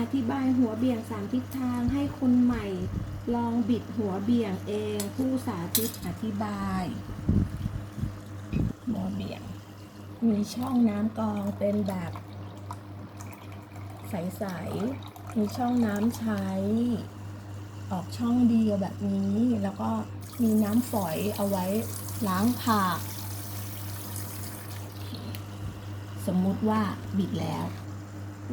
อธิบายหัวเบี่ยงสามทิศทางให้คนใหม่ ลองบิดหัวเบี่ยงเอง ผู้สาธิตอธิบาย หัวเบี่ยง มีช่องน้ำกองเป็นแบบ ใส ๆ มีช่องน้ำใช้ ออกช่องเดียวแบบนี้ แล้วก็มีน้ำฝอยเอาไว้ล้างผักสมมุติว่าบิดแล้ว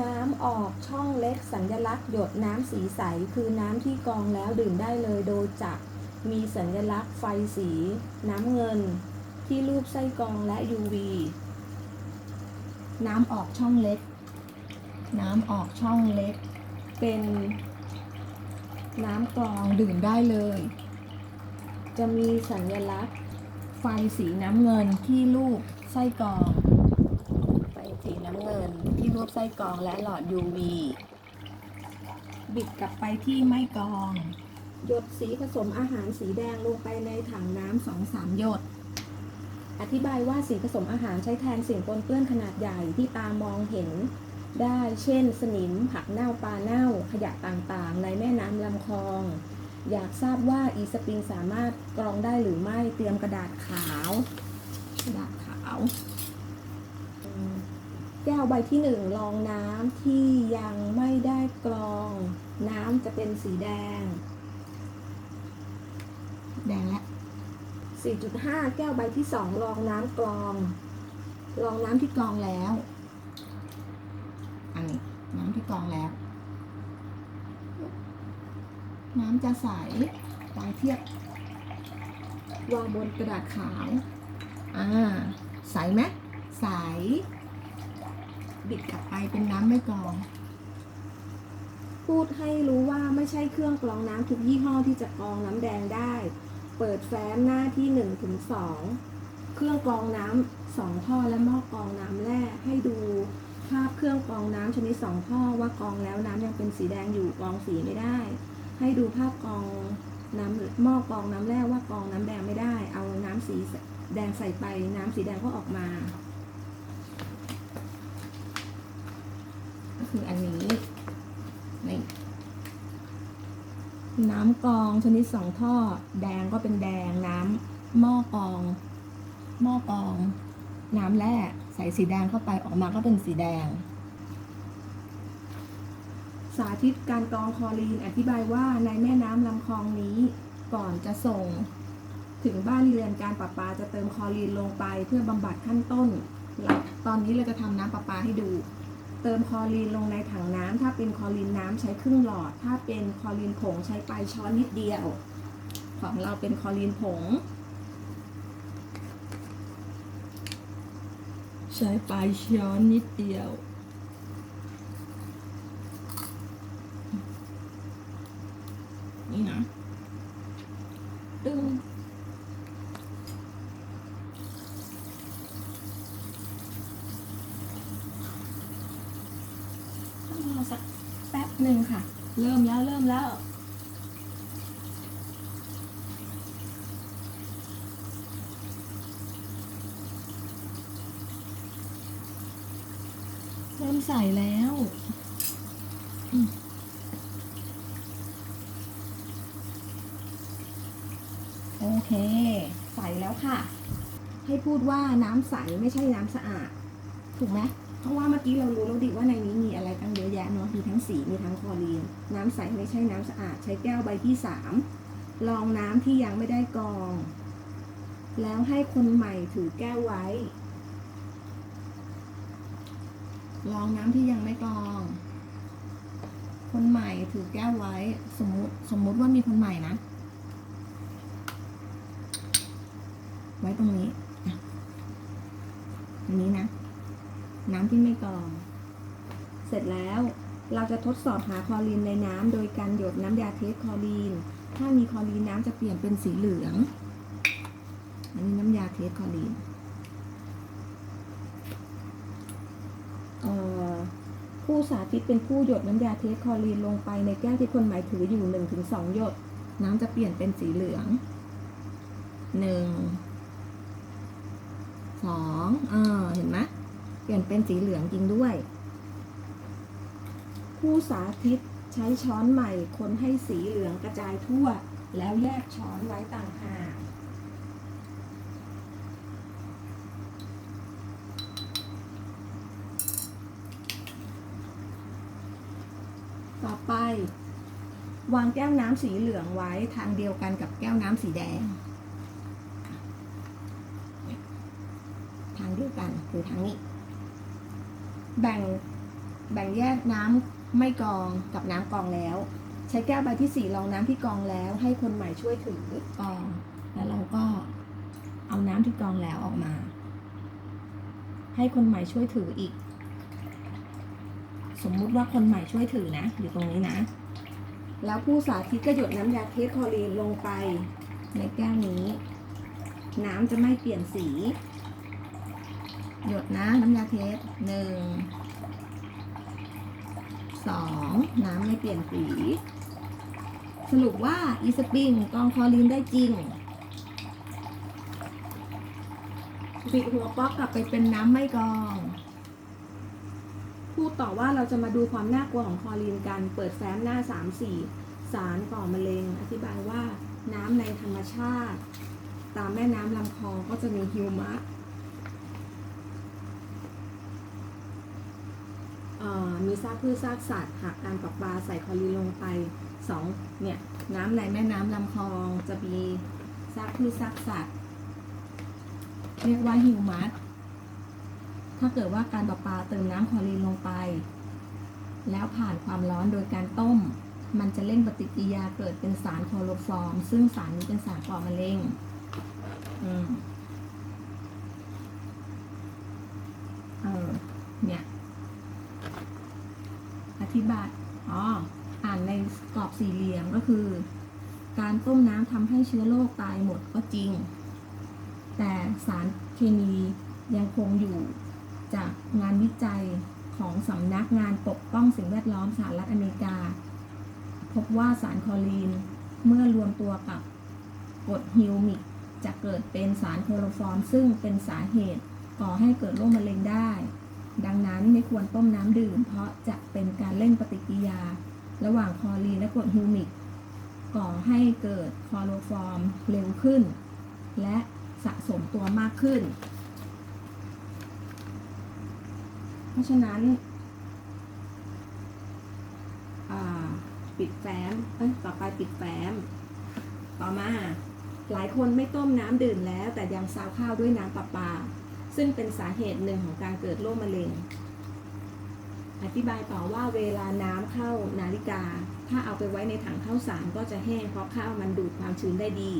น้ำออกช่องเล็กสัญลักษณ์หยดน้ำสีใส คือน้ำที่กรองแล้วดื่มได้เลยโดยจะมีสัญลักษณ์ไฟสี น้ำเงิน ที่รูปไส้กรองและ UV น้ำออกช่องเล็ก น้ำออกช่องเล็ก เป็นน้ำกรองดื่มได้เลย จะมีสัญลักษณ์ไฟสีน้ำเงินที่รูปไส้กรอง สีน้ำเงินที่รูปไส้กรองและหลอด UV บิดกลับไปที่ไม่กรอง หยดสีผสมอาหารสีแดงลงไปในถังน้ำสองสามหยด อธิบายว่าสีผสมอาหารใช้แทนสิ่งปนเปื้อนขนาดใหญ่ที่ตามองเห็นได้ เช่น สนิม ผักเน่า ปลาเน่า ขยะต่างๆ ในแม่น้ำลำคลอง อยากทราบว่าอีสปริงสามารถกรองได้หรือไม่ เตรียมกระดาษขาว กระดาษขาว แก้วใบที่หนึ่งรองน้ำที่ยังไม่ได้กรอง น้ำจะเป็นสีแดง แดงแล้ว4.5 แก้วใบที่สองรองน้ำกรอง รองน้ำที่กรองแล้ว อันนี้น้ำที่กรองแล้ว น้ำจะใสลองเทียบวางบนกระดาษขาว อ่า ใสไหมใส บิดกลับไปเป็นน้ำไม่กรอง พูดให้รู้ว่าไม่ใช่เครื่องกรองน้ำทุกยี่ห้อที่จะกรองน้ำแดงได้ เปิดแฟ้มหน้าที่1ถึง2เครื่องกรองน้ำสองท่อและหม้อกรองน้ำแร่ให้ดูภาพเครื่องกรองน้ำชนิดสองท่อว่ากรองแล้วน้ำยังเป็นสีแดงอยู่กรองสีไม่ได้ ให้ดูภาพกรองน้ำหม้อกรองน้ำแร่ว่ากรองน้ำแดงไม่ได้ เอาน้ำสีแดงใส่ไปน้ำสีแดงก็ออกมา คืออันนี้นี่น้ำกรองชนิดสองท่อ แดงก็เป็นแดงน้ำหม้อกรอง หม้อกรอง น้ำแร่ใส่สีแดงเข้าไปออกมาก็เป็นสีแดง สาธิตการกรองคอรีนอธิบายว่าในแม่น้ำลำคลองนี้ก่อนจะส่ง ถึงบ้านเรือนการประปาจะเติมคอรีนลงไปเพื่อบำบัดขั้นต้น ตอนนี้เราจะทำน้ำประปาให้ดู เติมคลอรีนลงในถังน้ำถ้าเป็นคลอรีนน้ำใช้ครึ่งหลอด ถ้าเป็นคลอรีนผงใช้ปลายช้อนนิดเดียว ของเราเป็นคลอรีนผง ใช้ปลายช้อนนิดเดียว นี่นะตึ้งต้องรอสักแป๊บหนึ่งค่ะ เริ่มแล้วเริ่มแล้ว เริ่มใส่แล้วโอเค ใส่แล้วค่ะ ให้พูดว่าน้ำใสไม่ใช่น้ำสะอาด ถูกไหมเพราะว่าเมื่อกี้เรารู้แล้วดิว่าในนี้มีอะไรตั้งเยอะแยะเนาะมีทั้งสีมีทั้งคลอรีน น้ำใสไม่ใช่น้ำสะอาด ใช้แก้วใบที่สามลองน้ำที่ยังไม่ได้กรอง แล้วให้คนใหม่ถือแก้วไว้ ลองน้ำที่ยังไม่กรอง คนใหม่ถือแก้วไว้สมมติสมมติว่ามีคนใหม่นะ ไว้ตรงนี้อันนี้นะ น้ำที่ไม่กรอง เสร็จแล้วเราจะทดสอบหาคลอรีนในน้ำโดยการหยดน้ำยาเทสคลอรีน ถ้ามีคลอรีนน้ำจะเปลี่ยนเป็นสีเหลือง อันนี้น้ำยาเทสคลอรีน เอ่อ ผู้สาธิตเป็นผู้หยดน้ำยาเทสคอรีนลงไปในแก้วที่คนหมายถืออยู่หนึ่งถึงสองหยด น้ำจะเปลี่ยนเป็นสีเหลืองหนึ่งสองเออเห็นไหมเปลี่ยนเป็นสีเหลืองจริงด้วย ผู้สาธิตใช้ช้อนใหม่คนให้สีเหลืองกระจายทั่ว แล้วแยกช้อนไว้ต่างหาก ต่อไป วางแก้วน้ำสีเหลืองไว้ทางเดียวกันกับแก้วน้ำสีแดง ทางเดียวกันคือทางนี้ แบ่งแบ่งแยกน้ำไม่กองกับน้ำกองแล้ว ใช้แก้วใบที่สี่รองน้ำที่กองแล้ว ให้คนใหม่ช่วยถือกอง แล้วเราก็เอาน้ำที่กองแล้วออกมา ให้คนใหม่ช่วยถืออีก สมมุติว่าคนใหม่ช่วยถือนะ อยู่ตรงนี้นะ แล้วผู้สาธิตก็หยดน้ำยาเทสคอรีนลงไปในแก้วนี้ น้ำจะไม่เปลี่ยนสี หยดนะน้ำยาเทสหนึ่งสองน้ำไม่เปลี่ยนสีสรุปว่าอีสปริงกองคอรีนได้จริงปิดหัวป๊อกกลับไปเป็นน้ำไม่กอง พูดต่อว่าเราจะมาดูความน่ากลัวของคอรีนกัน เปิดแฟ้มหน้า 3 4 สารก่อมะเร็ง อธิบายว่าน้ำในธรรมชาติ ตามแม่น้ำลำคลองก็จะมีฮิวมัสมีซากพืชซากสัตว์หากการประปาใส่คอรีนลงไปสองเนี่ยน้ำในแม่น้ำลำคลองจะมีซากพืชซากสัตว์ เรียกว่าฮิวมัส ถ้าเกิดว่าการประปาเติมน้ำคลอรีนลงไป แล้วผ่านความร้อนโดยการต้ม มันจะเร่งปฏิกิริยาเกิดเป็นสารโคลอโรฟอร์ม ซึ่งสารนี้เป็นสารก่อมะเร็งอืมเออเนี่ย อธิบายอ๋อ อ่านในกรอบสี่เหลี่ยมก็คือ การต้มน้ำทำให้เชื้อโรคตายหมดก็จริง แต่สารเคมียังคงอยู่ จากงานวิจัยของสำนักงานปกป้องสิ่งแวดล้อมสหรัฐอเมริกา พบว่าสารคลอรีนเมื่อรวมตัวกับกรดฮิวมิกจะเกิดเป็นสารโคลอโรฟอร์ม ซึ่งเป็นสาเหตุก่อให้เกิดโรคมะเร็งได้ ดังนั้นไม่ควรต้มน้ำดื่ม เพราะจะเป็นการเร่งปฏิกิริยา ระหว่างคลอรีนและกรดฮิวมิกก่อให้เกิดคลอโรฟอร์มเร็วขึ้น และสะสมตัวมากขึ้น เพ ราะฉะนั้นปิดแฟ้มเอ้ยต่อไปปิดแฟ้ม ต่อมา หลายคนไม่ต้มน้ำดื่มแล้ว แต่ยังซาวข้าวด้วยน้ำประปา ซึ่งเป็นสาเหตุหนึ่งของการเกิดโรคมะเร็ง อธิบายต่อว่าเวลาน้ำเข้านาฬิกา ถ้าเอาไปไว้ในถังข้าวสารก็จะแห้งเพราะข้าวมันดูดความชื้นได้ดี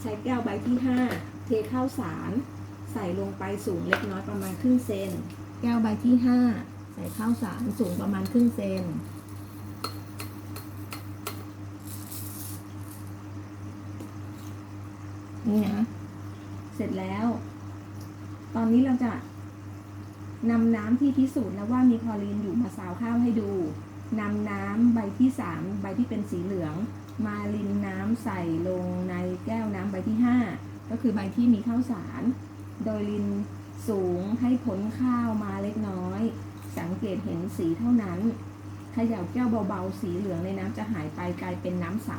ใช้แก้วใบที่ 5 เทข้าวสาร ใส่ลงไปสูงเล็กน้อยประมาณครึ่งเซน แก้วใบที่5ใส่ข้าวสารสูงประมาณครึ่งเซนนี่นะ เสร็จแล้ว ตอนนี้เราจะนำน้ำที่พิสูจน์แล้วว่ามีคลอรีนอยู่มาสาวข้าวให้ดูนำน้ำใบที่สามใบที่เป็นสีเหลือง มารินน้ำใส่ลงในแก้วน้ำใบที่ห้าก็คือใบที่มีข้าวสาร โดยริน สูงให้ผลข้าวมาเล็กน้อย สังเกตเห็นสีเท่านั้นขย่าแก้วเบาๆ สีเหลืองในน้ำจะหายไปกลายเป็นน้ำใส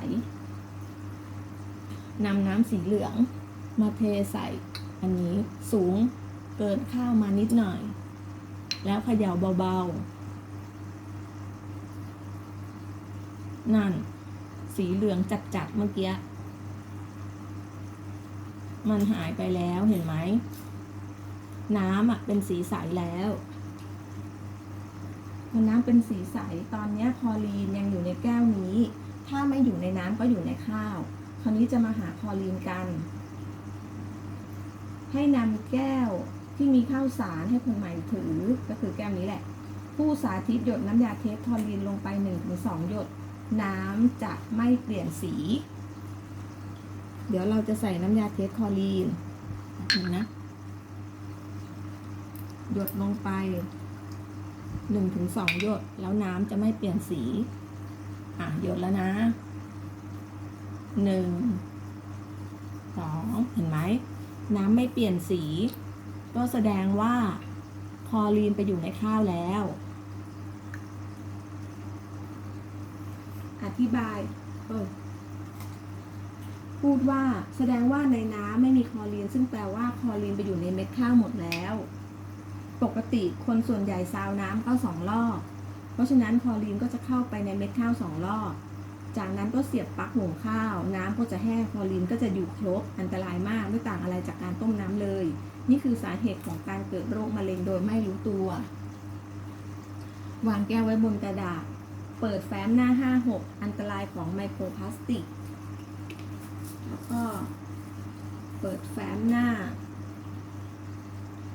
นำน้ำสีเหลืองมาเทใส่ อันนี้สูงเกินข้าวมานิดหน่อย แล้วเขย่าเบาๆ นั่น สีเหลืองจัดๆเมื่อกี้ มันหายไปแล้วเห็นไหม น้ำอะเป็นสีใสแล้วพอน้ำเป็นสีใสตอนนี้คลอรีนยังอยู่ในแก้วนี้ ถ้าไม่อยู่ในน้ำก็อยู่ในข้าว คราวนี้จะมาหาคอรีนกัน ให้นำแก้วที่มีข้าวสารให้คนใหม่ถือก็คือแก้วนี้แหละ ผู้สาธิตหยดน้ำยาเทสคอรีนลงไป1นถึงสหยด น้ำจะไม่เปลี่ยนสี เดี๋ยวเราจะใส่น้ำยาเทสคอรีนนะ หยดลงไป1นถึงสองหยดแล้วน้ำจะไม่เปลี่ยนสี อะหยดแล้วนะหนึ่งสองเห็นไหม น้ำไม่เปลี่ยนสี ก็แสดงว่าคลอรีนไปอยู่ในข้าวแล้ว อธิบายเออพูดว่าแสดงว่าในน้ำไม่มีคลอรีน ซึ่งแปลว่าคลอรีนไปอยู่ในเม็ดข้าวหมดแล้ว ปกติคนส่วนใหญ่ซาวน้ำก็สองรอบ เพราะฉะนั้นคลอรีนก็จะเข้าไปในเม็ดข้าวสองรอบ จากนั้นก็เสียบปลั๊กหุงข้าว น้ำก็จะแห้งคลอรีนก็จะอยู่ครบ อันตรายมากไม่ต่างอะไรจากการต้มน้ำเลย นี่คือสาเหตุของการเกิดโรคมะเร็งโดยไม่รู้ตัว วางแก้วไว้บนกระดาษ เปิดแฟ้มหน้า 56 อันตรายของไมโครพลาสติก แล้วก็เปิดแฟ้มหน้า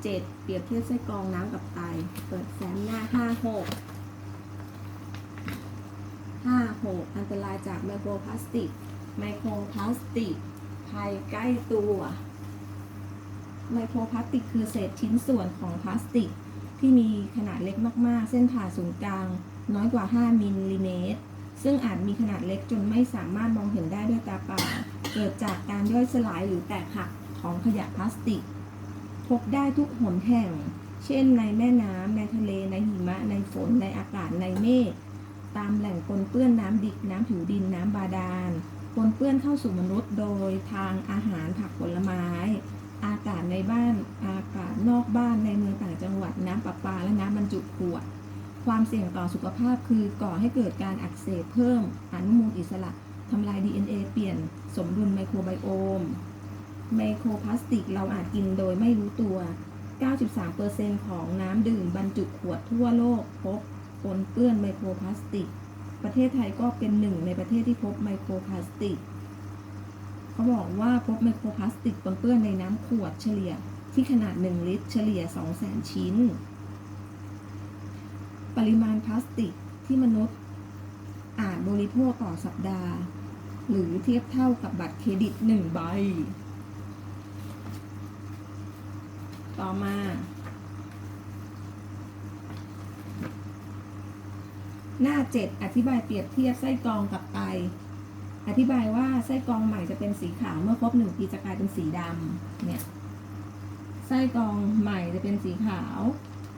7 เปรียบเทียบไส้กรองน้ำกับไต เปิดแฟ้มหน้า 56 56 อันตรายจากไมโครพลาสติก ไมโครพลาสติกภัยใกล้ตัว ไมโครพลาสติกคือเศษชิ้นส่วนของพลาสติก ที่มีขนาดเล็กมาก ๆ เส้นผ่าศูนย์กลาง น้อยกว่า 5 มิลลิเมตร ซึ่งอาจมีขนาดเล็กจนไม่สามารถมองเห็นได้ด้วยตาเปล่า เกิดจากการย่อยสลายหรือแตกหักของขยะพลาสติก พบได้ทุกหนแห่ง เช่นในแม่น้ำในทะเลในหิมะ ในฝนในอากาศในเมฆตามแหล่งปนเปื้อนน้ำดิบน้ำผิวดินน้ำบาดาลปนเปื้อนเข้าสู่มนุษย์โดยทางอาหารผักผลไม้ อากาศในบ้านอากาศนอกบ้านในเมืองต่างจังหวัดน้ำประปาและน้ำบรรจุขวด ความเสี่ยงต่อสุขภาพคือก่อให้เกิดการอักเสบเพิ่มอนุมูลอิสระทำลาย DNA เปลี่ยนสมดุลไมโครไบโอม ไมโครพลาสติกเราอาจกินโดยไม่รู้ตัว 93%ของน้ำดื่มบรรจุขวดทั่วโลกพบปนเปื้อนไมโครพลาสติก ประเทศไทยก็เป็นหนึ่งในประเทศที่พบไมโครพลาสติก เขาบอกว่าพบไมโครพลาสติกปนเปื้อนในน้ำขวดเฉลี่ยที่ขนาด 1 ลิตร เฉลี่ย 200,000 ชิ้น ปริมาณพลาสติกที่มนุษย์อาจบริโภคต่อสัปดาห์ หรือเทียบเท่ากับบัตรเครดิต 1 ใบ ต่อมา หน้า 7 อธิบายเปรียบเทียบไส้กรองกับไต อธิบายว่าไส้กรองใหม่จะเป็นสีขาวเมื่อครบหนึ่งปีจะกลายเป็นสีดำเนี่ยไส้กรองใหม่จะเป็นสีขาว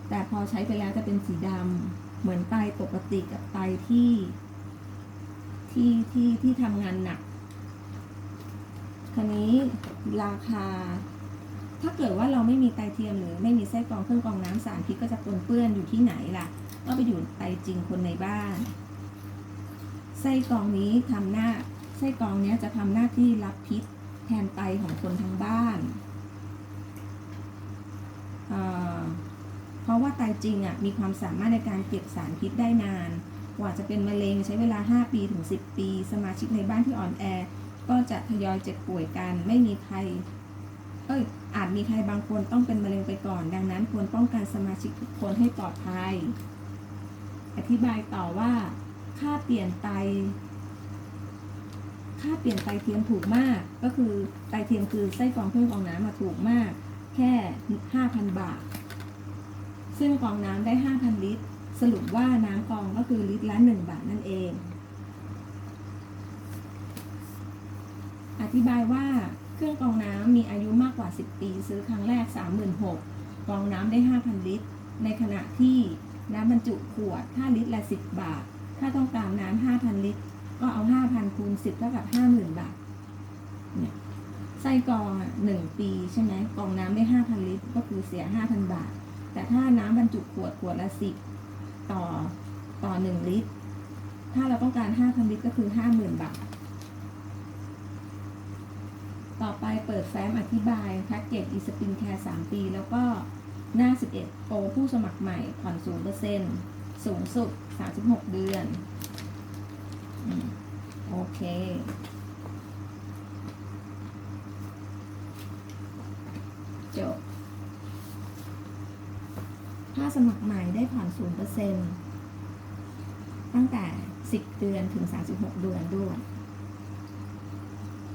แต่พอใช้ไปแล้วจะเป็นสีดำเหมือนไตปกติกับไตที่ ที่ที่ที่ทำงานหนักคราวนี้ราคา ถ้าเกิดว่าเราไม่มีไตเทียมหรือไม่มีไส้กรองเครื่องกรองน้ำสารพิษก็จะปนเปื้อนอยู่ที่ไหนล่ะ ก็ไปอยู่ไตจริงคนในบ้าน ไส้กรองนี้ทำหน้าไส้กรองนี้จะทำหน้าที่รับพิษแทนไตของคนทั้งบ้านเเพราะว่าไตจริงอะมีความสามารถในการเก็บสารพิษได้นาน กว่าจะเป็นมะเร็งใช้เวลา 5 ปีถึง 10 ปี สมาชิกในบ้านที่อ่อนแอ ก็จะทยอยเจ็บป่วยกัน ไม่มีใคร เอ้ยอาจมีใครบางคนต้องเป็นมะเร็งไปก่อน ดังนั้นควรป้องกันสมาชิกทุกคนให้ปลอดภัย อธิบายต่อว่า ค่าเปลี่ยนไต ค่าเปลี่ยนไตเทียมถูกมาก ก็คือไตเทียมคือไส้กรองเครื่องกรองน้ำมาถูกมาก แค่ 5,000 บาท ซึ่งกรองน้ำได้ 5,000 ลิตร สรุปว่าน้ำกรองก็คือลิตรละ 1 บาทนั่นเอง อธิบายว่า เครื่องกรองน้ำมีอายุมากกว่า 10 ปีซื้อครั้งแรก 36,000กรองน้ำได้ 5,000 ลิตร ในขณะที่น้ำบรรจุขวดถ้าลิตรละ 10 บาท ถ้าต้องการน้ำ5,000 ลิตร ก็เอา 5,000 คูณ 10 เท่ากับ 50,000 บาท เนี่ยไส้กรองอะหนึ่งปีใช่ไหมกรองน้ำได้ 5,000 ลิตร ก็คือเสีย 5,000 บาท แต่ถ้าน้ำบรรจุขวดขวดละ 10 ต่อต่อ 1 ลิตร ถ้าเราต้องการ 5,000 ลิตรก็คือ 50,000 บาท ต่อไปเปิดแฟ้มอธิบายแพ็กเกจอีสปินแคร์3ปี แล้วก็หน้า 11 โปรผู้สมัครใหม่ผ่อน0%สูงสุด 36 เดือนอโอเค จบ ถ้าสมัครใหม่ได้ผ่อน0%ตั้งแต่ 10 เดือนถึง 36 เดือนด้วย